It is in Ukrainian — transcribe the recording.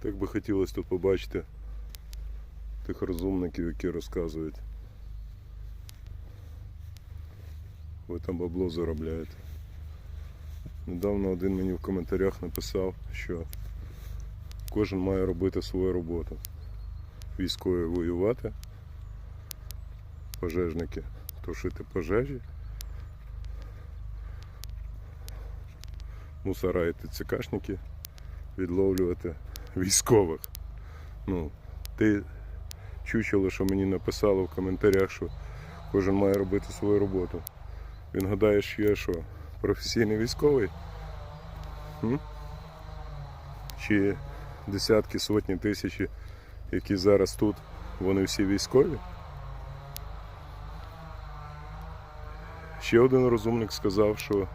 Так би хотілося тут побачити тих розумників, які розказують. Ви там бабло заробляєте. Недавно один мені в коментарях написав, що кожен має робити свою роботу. Військові воювати, пожежники тушити пожежі, мусора і ТЦКшники відловлювати військових. Ну, ти чучело, що мені написало в коментарях, що кожен має робити свою роботу. Він гадає, що я що, професійний військовий? М? Чи десятки, сотні тисячі, які зараз тут, вони всі військові? Ще один розумник сказав, що